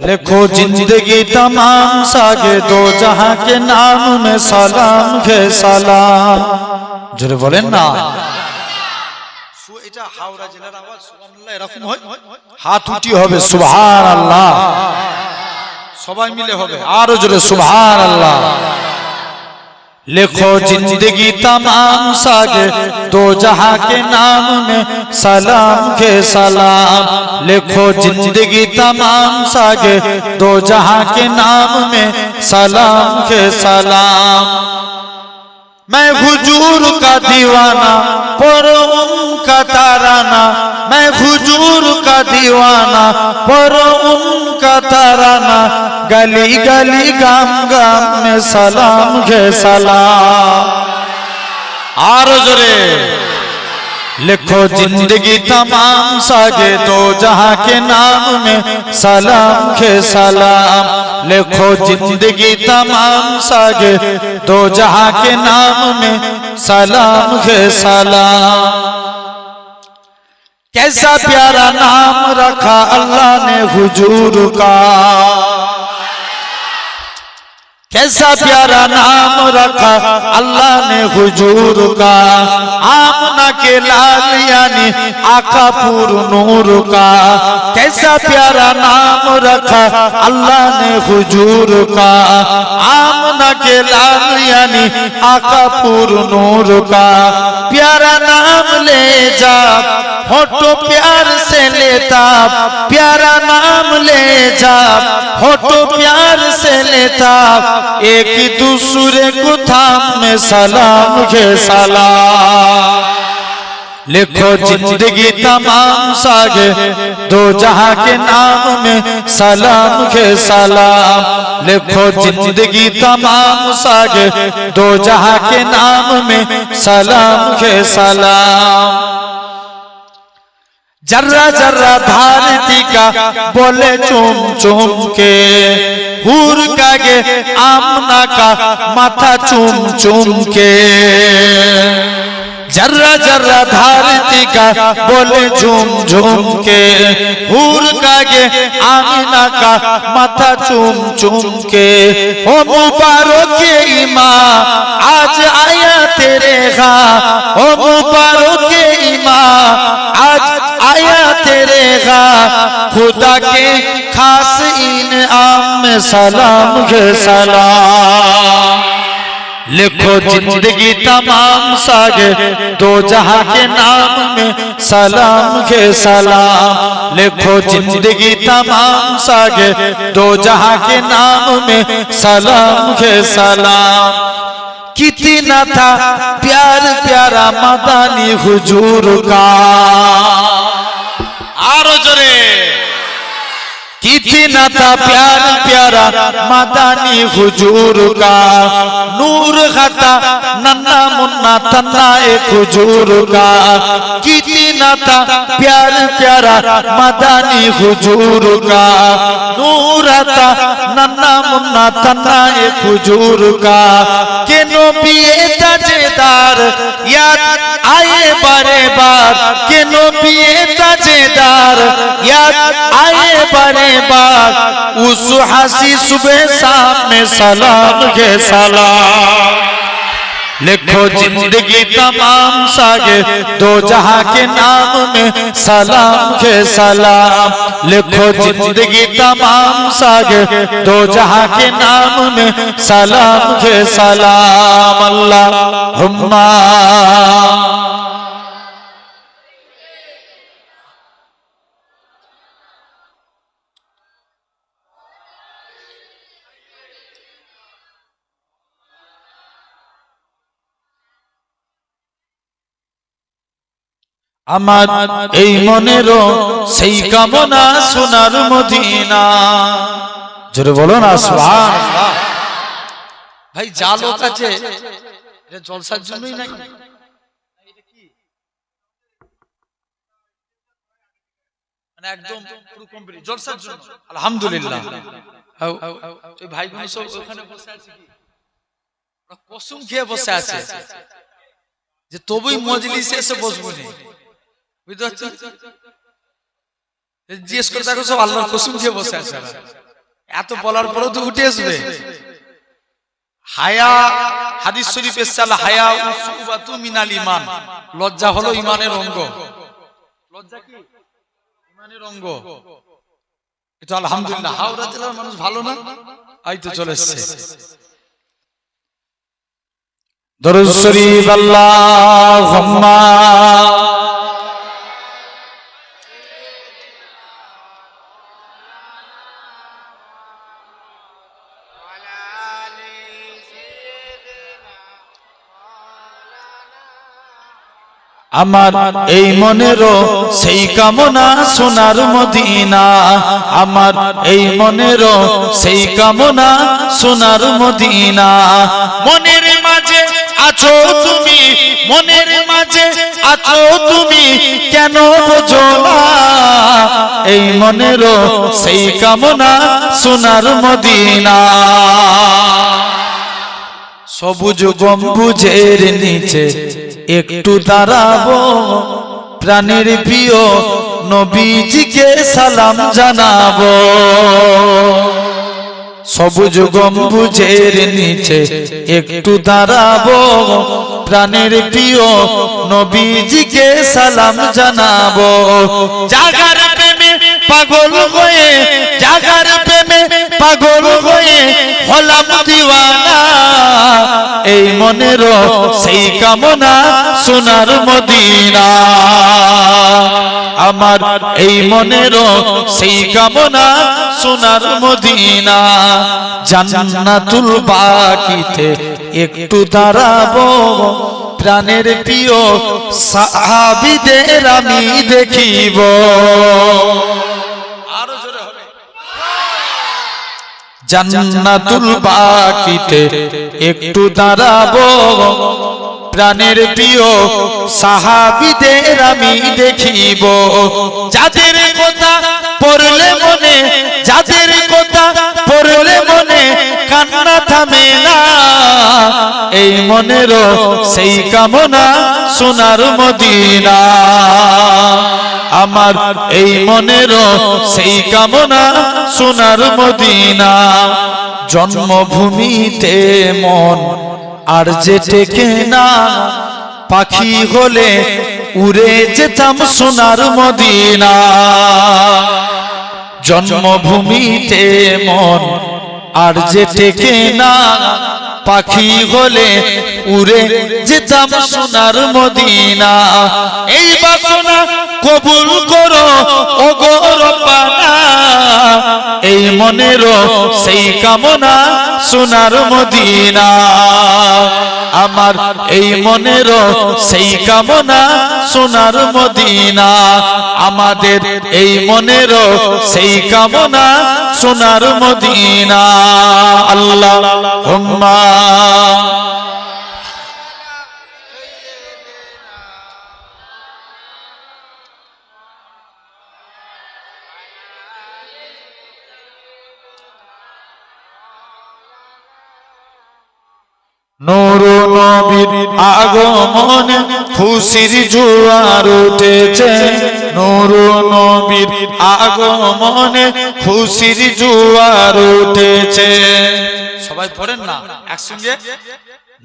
लिखो जिंदगी तमाम सागे दो जहां के नाम में सलाम के सलाम জোরে বলেন না এটা হাওড়া জেলার আওয়াজ সুবহানাল্লাহ এরকম হয় হাত উঠি হবে সুবহানাল্লাহ সবাই মিলে হবে আরো জোরে সুবহানাল্লাহ لکھو زندگی تمام سگ دو جہاں کے نام میں سلام کے سلام۔ لکھو جندگی تمام سگ دو جہاں کے نام میں سلام کے سلام۔ میں حجور کا دیوانہ پر دیوانا دیوانہ پر ان کا ترانہ گلی گلی گام گام میں سلام گے سلام۔ آرز رے، لکھو زندگی تمام ساگے دو جہاں کے نام میں سلام کے سلام۔ لکھو زندگی تمام ساگے دو جہاں کے نام میں سلام کے سلام۔ کیسا پیارا نام رکھا اللہ نے حجور کا؟ कैसा प्यारा नाम रखा अल्लाह ने हुजूर का आमना के लाल यानी आका पूर नूर का कैसा प्यारा नाम रखा अल्लाह ने हुजूर का आमना के लाल यानी आका पूर नूर का प्यारा नाम ले जा फोटो प्यार से लेता प्यारा नाम ले जा फोटो प्यार से लेता ایک دوسرے کو تھام میں سلام ہے سلام۔ لکھو زندگی تمام ساگے، دو جہاں کے نام میں سلام کے سلام۔ لکھو زندگی تمام ساگے، دو جہاں کے نام میں سلام کے سلام۔ جرہ جرہ بھارتی کا بولے چوم چوم کے ہور کا گے آمنا کا ماتھا چوم چوم کے جرہ جرہ دھارتی کا بولے جھوم جھوم کے ہور کا گے آمینہ کا ماتھا چھوم چھوم کے او مبارک ایمان کے خاص انعام میں سلام ہے سلام۔ لکھو زندگی تمام ساگے دو جہاں کے نام میں سلام کے سلام۔ لکھو زندگی تمام ساگے دو جہاں کے نام میں سلام کے سلام۔ کتنا تھا پیار، پیارا مدانی حجور کا۔ آرو جرے۔ जरे कितना था प्यार प्यारा मदानी हुजूर का नूर खाता नन्ना मुन्ना तन्ना एक हुजूर का कितना ناتا پیار پیارا مدانی خجور کا نور آتا ننا منا تنائے خجور کا۔ کہ تا جیدار یاد آئے بارے بار، کہ تا جیدار یاد آئے بارے بار۔ اس حسی صبح سامنے سلام کے سلام۔ لکھو زندگی تمام ساگے دو جہاں کے نام میں سلام کے سلام۔ لکھو زندگی تمام ساگے دو جہاں کے نام میں سلام کے سلام۔ اللہ ہمارا আমার এই মনেরও সেই কামনা সোনার মদিনা। জোরে বলো না ভাই যা লোক আছে এটা জলসার জন্যই নাই? মানে একদম পুরো কমপ্লিট জলসার জন্য। আলহামদুলিল্লাহ। ভাই বোন সব ওখানে বসে আছে কি? কসম খেয়ে বসে আছে। যে তবুই মজলিসে এসে বসবো নি। বুঝতে পারছ। জিজ্ঞেস করে দেখো সব আল্লাহর কসম খেয়ে বসে আছে এত বলার পরেও তো উঠে আসবে। হায়া হাদিস শরীফ হায়া উসুবাতু মিনাল লজ্জা হলো ইমানের অঙ্গ। লজ্জা কি? ইমানের অঙ্গ। এটা আলহামদুলিল্লাহ। হাওড়া জেলার মানুষ ভালো না? এই তো চলে এসছে। দরুদ শরীফ আল্লাহুম্মা আমার এই মনেরও সেই কামনা সোনার মদিনা। আমার এই মনেরও সেই কামনা সোনার মদিনা। মনের মাঝে আছো তুমি, মনের মাঝে আছো তুমি, কেন বোঝো না? এই মনেরও সেই কামনা সোনার মদিনা। সবুজ গম্বুজের নিচে একটু দাঁড়াবো। প্রাণের প্রিয় নবীজিকে সালাম জানাব। সবুজ গম্বুজের নিচে একটু দাঁড়াবো। প্রাণের প্রিয় নবীজিকে সালাম জানাব। জাগার প্রেমে পাগল হয়ে, জাগার প্রেমে পাগল হয়ে হলাম দিওয়ানা এই মনের সেই কামনা সোনার মদিনা। আমার এই মনের সেই কামনা সোনার মদিনা। জান্নাতুল বাকিতে একটু দাঁড়াবো, প্রাণের প্রিয় সাহাবিদের আমি দেখিব আরও জোরে হবে জান্নাতুল বাকিতে একটু দাঁড়াবো। প্রাণের প্রিয় সাহাবিদের আমি দেখিব। যাদের কথা পড়লে মনে, যাদের কথা থামে না। এই মনেরও সেই কামনা সোনার মদিনা। আমার এই মনেরও সেই কামনা সোনার মদিনা। জন্মভূমিতে মন আর যে টেকে না, পাখি হলে উড়ে যেতাম সোনার মদিনা। জন্মভূমিতে মন আর যে টেকে না পাখি হলে উড়ে যেতাম সোনার মদিনা। এই বাসনা কবুল করো ও গৌরবানা এই মনের সেই কামনা সোনার মদিনা। আমার এই মনের সেই কামনা সোনার মদিনা। আমাদের এই মনের সেই কামনা সোনার মদিনা। আল্লাহ হুম্মা। আগমন খুশির জোয়ার উঠেছে। নূর নবীর আগমন খুশির জোয়ার উঠেছে। সবাই পড়েন না, একসঙ্গে?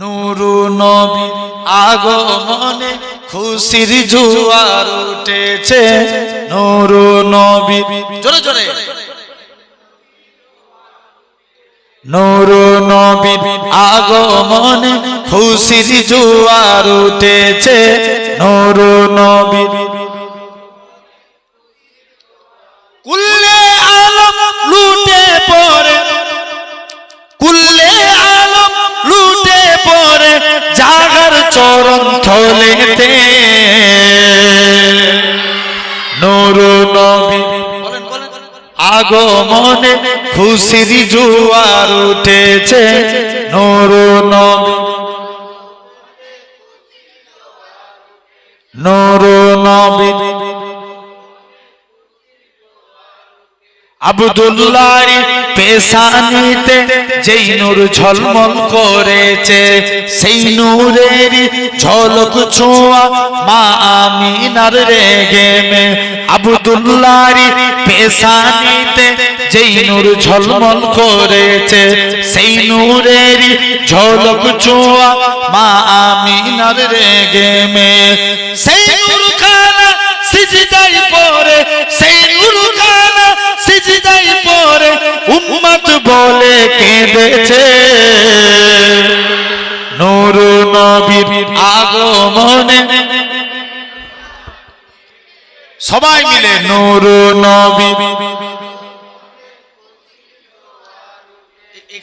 নূর নবীর আগমনে খুশির জোয়ার উঠেছে। নূর নবী জোরে জোরে। নূর নবীর আগমনে খুশির জোয়ার উঠেছে। নূর নবীর কুল্লে আলম লুটে পড়ে। কুল্লে আলম লুটে পড়ে জাগার চরণ থলেতে। নূর নবী আগমনে খুশির জোয়ার উঠেছে, নূর নবী আবদুল্লাহর পেশানিতে যেই নূর ঝলমল করেছে, সেই নূরের ঝলক ছোঁয়া মা আমিনার রেগে মে। আবদুল্লাহর পেশানিতে যেই নূর ঝলমল করেছে, সেই নূরের ঝলক ছোঁয়া মা আমিনার রেগে মে সেই নূর খানা সিজদাই পরে, সেই নূর খানা সিজদাই পরে উম্মত বলে কেঁদেছে। নূর নবীর আগমনে সবাই মিলে নূর নবী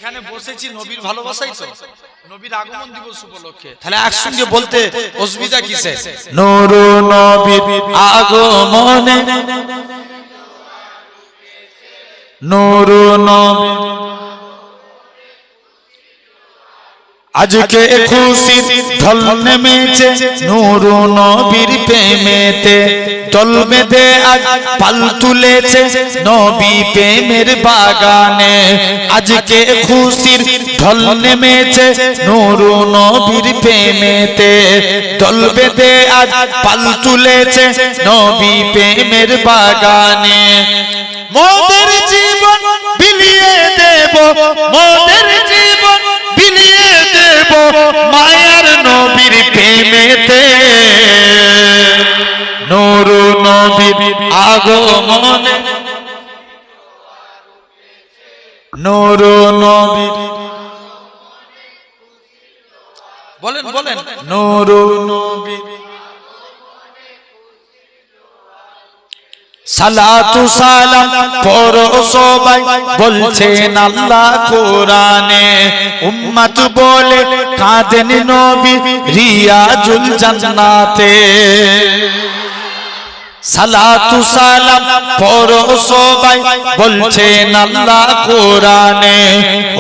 এখানে বসেছি নবীর ভালোবাসাই তো। নবীর আগমন দিবস উপলক্ষে। তাহলে একসঙ্গে বলতে অসুবিধা কিসে নূর নবীর আগমনে নূর নবী আজকে খুশি ঢল নেমেছে। নূর নবীর প্রেমেতে দল বেঁধে আজ পাল তুলেছে নবী প্রেমের বাগানে। আজকে খুশির ঢল নেমেছে নূর নবীর প্রেমেতে। দল বেঁধে আজ পাল তুলেছে নবী প্রেমের বাগানে। মোদের জীবন বিলিয়ে দেব, মোদের জীবন বিলিয়ে দেব মায়ার নবীর প্রেমেতে। নবীর আগমনে নূর নবীর বলেন বলেন। নূর নবীর সালাতু সালাম পড়ো সবাই বলছেন আল্লাহ কোরআনে। উম্মত বলে কাঁদেন নবী রিয়াজুল জান্নাতে। সালাতু সালাম পড়ো সবাই, বলছেন আল্লাহ কোরআনে।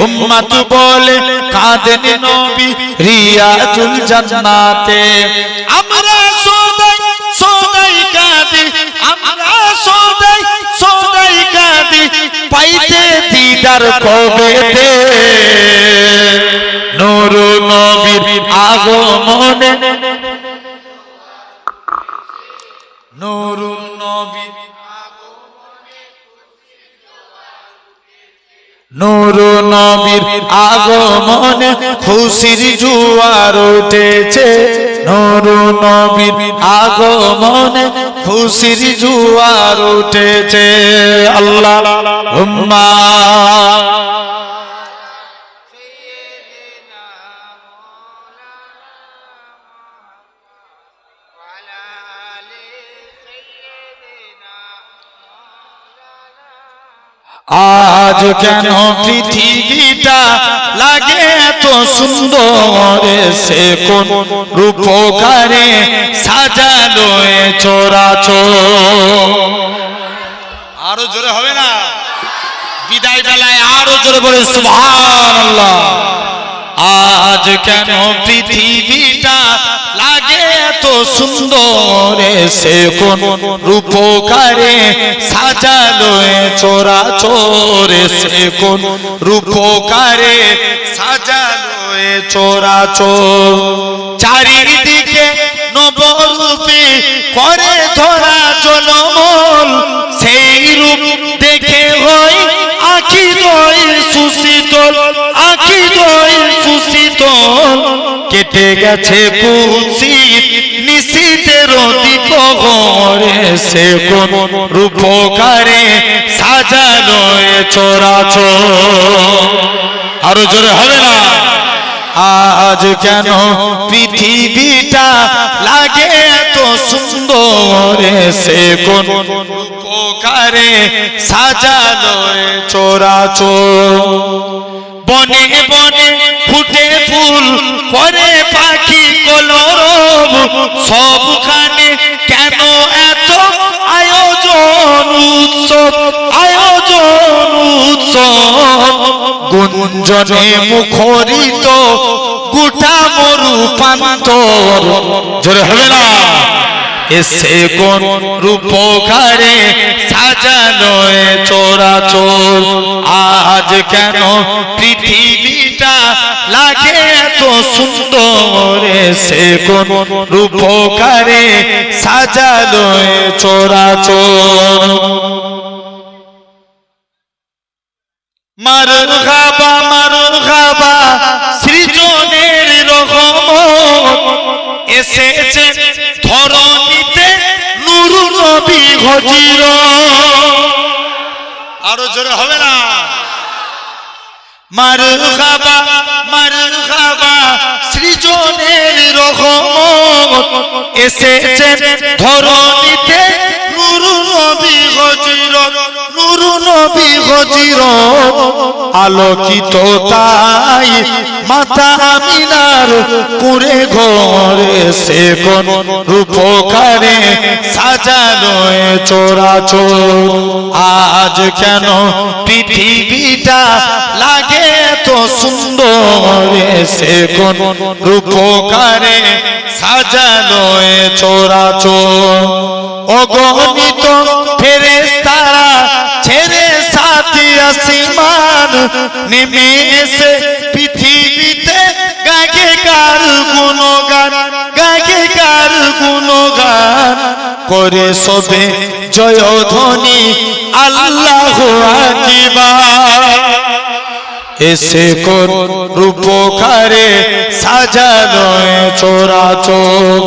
উম্মত বলে কাঁদেন নবী রিয়াজুল জান্নাতে। আমরা সবাই সবাই কাঁদি, আমরা সদাই সদাই কাঁদি, পাইতে দিদার কবেতে। নূর নবীর আগমনে নূর নবীর আগমনে খুশির জুয়ার উঠেছে। নূর নবীর আগমনে খুশির জুয়ার উঠেছে। আল্লাহ উম্মা। আজ কেন পৃথিবীটা লাগে এত সুন্দর? সে কোন রূপকারে সাজালো চোরাচো আরও জোরে হবে না? বিদায় বেলায় আরও জোরে বলে, সুবহানাল্লাহ। আজ কেন পৃথিবীটা এত সুন্দর সে কোন রূপকারে সাজালো চোরা চোরে সে কোন রূপকারে সাজালো চোরা চোর। চারিদিকে নবরূপে করে ধরা জনমল সেই রূপ দেখে হয় আখি দই সুশীতল, আখি দই সুশীতল। কেটে গেছে কুশিত নিশীতের দিক ঘরে সে কোন রূপকারে সাজালো এ চোরাচোর আরও জোরে হবে না। আজ কেন পৃথিবীটা লাগে এত সুন্দর সে কোন উপকারে সাজালো চোরাচোর বনে বনে ফুটে ফুল পরে পাখি কলরব। সবখানে কেন এত আয়োজন উৎসব? আয়োজন উৎসব। গুঞ্জনে মুখরিত গোটা মরু প্রান্তর জোরে হবে না। এসে কোন রূপকারে সাজানো চোরাচোর আজ কেন পৃথিবীটা লাগে এত সুন্দর? সে কোন রূপকারে সাজালো চোরাচোর মার খাবা মার খাবা, সৃজনের রহমত। এসেছে আরও জোরে হবে না? মারু খাবা মার খাবা সৃজনের রহমত। এসেছে ধরনীতে নুরু নবী হজিরত নুরু নবী হজিরত আলোকিত তাই মাতা আমিনার পুরে ঘরে সে কোন রূপকারে সাজানো এ চোরাচোর আজ কেন পৃথিবীটা লাগে তো সুন্দর সে কোন রূপকারে সাজানো অগণিত নেমে এসে পৃথিবীতে গাগে কার গুণগান গাগে কার গুণগান করে সবে জয় ধ্বনি, আল্লাহ এসে কোন রূপকারে সাজানো চোরাচোর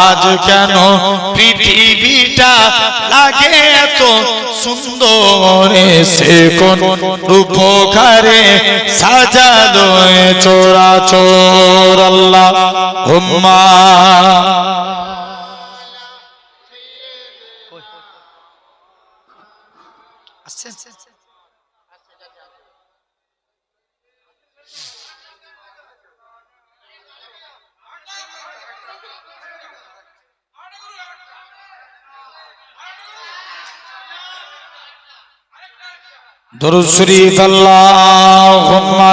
আজ কেন পৃথিবীটা লাগে এত সুন্দর সে কোন রূপকারে চোরা চোর আল্লাহ হুম্মা। দরুদ শরীফ আল্লাহুম্মা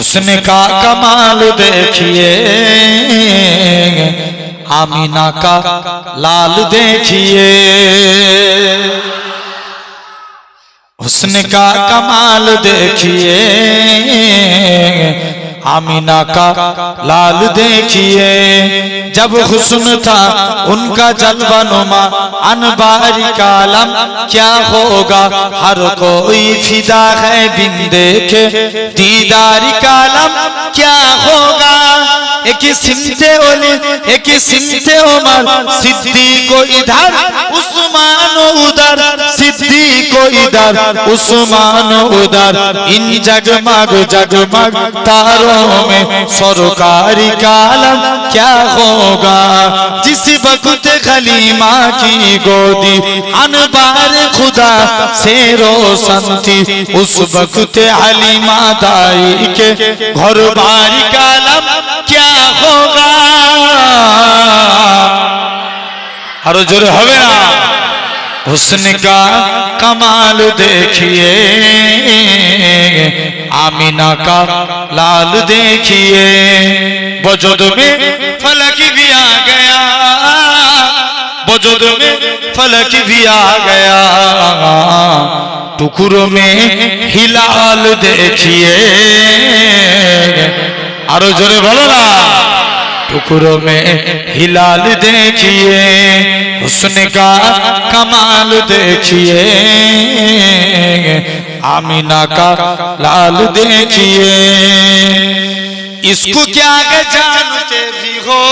حسن کا کمال دیکھیے۔ آمینہ کا لال دیکھئے حسن کا کمال دیکھیے۔ आमीना का लाल देखिए जब हुस्न था उनका जलवा नुमा अनबारी कालम क्या होगा हर कोई फिदा है बिन देखे दीदारी कालम क्या होगा एक सिमते ओले एक सिमते उमर सिद्दी को इधर उस्मान उधर सिद्दी को इधर उस्मान उधर इन जगमग जगमग तारों में सरकारी कालम क्या होगा जिस वक्त खलीमा की गोदी अनबार खुदा से रोशन थी उस वक्त हलीमा दाई के घर बारी कालम क्या ہوگا ہر جور ہوے نا حسن کا کمال دیکھیے آمینہ کا لال دیکھیے وجود میں فلک بھی آ گیا وجود میں فلک بھی آ گیا ٹکر میں ہلال دیکھیے আরো জোরে বলো না। میں ہلال دیکھیے حسن کا کمال دیکھیے آمینہ کا لال دیکھیے اس کو کیا ہے جانتے بھی ہو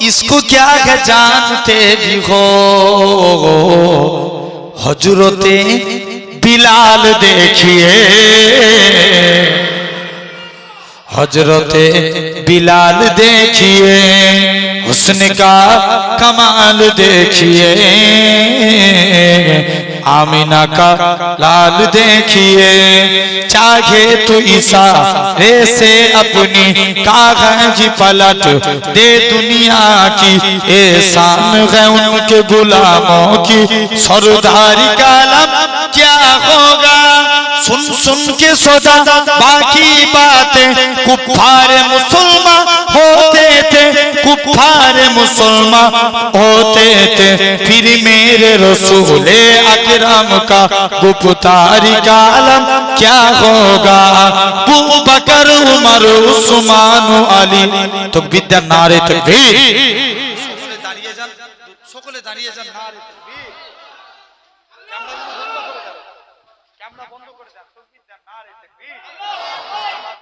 اس کو کیا ہے جانتے بھی ہو حجرت بلال دیکھیے حضرت بلال دیکھیے حسن کا کمال دیکھیے آمینہ کا لال دیکھیے چاہے تو عیسیٰ ریسے اپنی کاغنج پلٹ دے دنیا کی احسان ہے ان کے غلاموں کی سرداری کا لب کیا ہوگا؟ सुन सुन के सोचा बाकी बातें कुफार मुसलमान होते थे कुफार मुसलमान होते थे फिर मेरे रसूले अकरम का गुप्तारी का आलम क्या होगा बू बकर उमर उस्मान अली तो विद्या नारे तकबीर সকলে দাঁড়িয়ে যান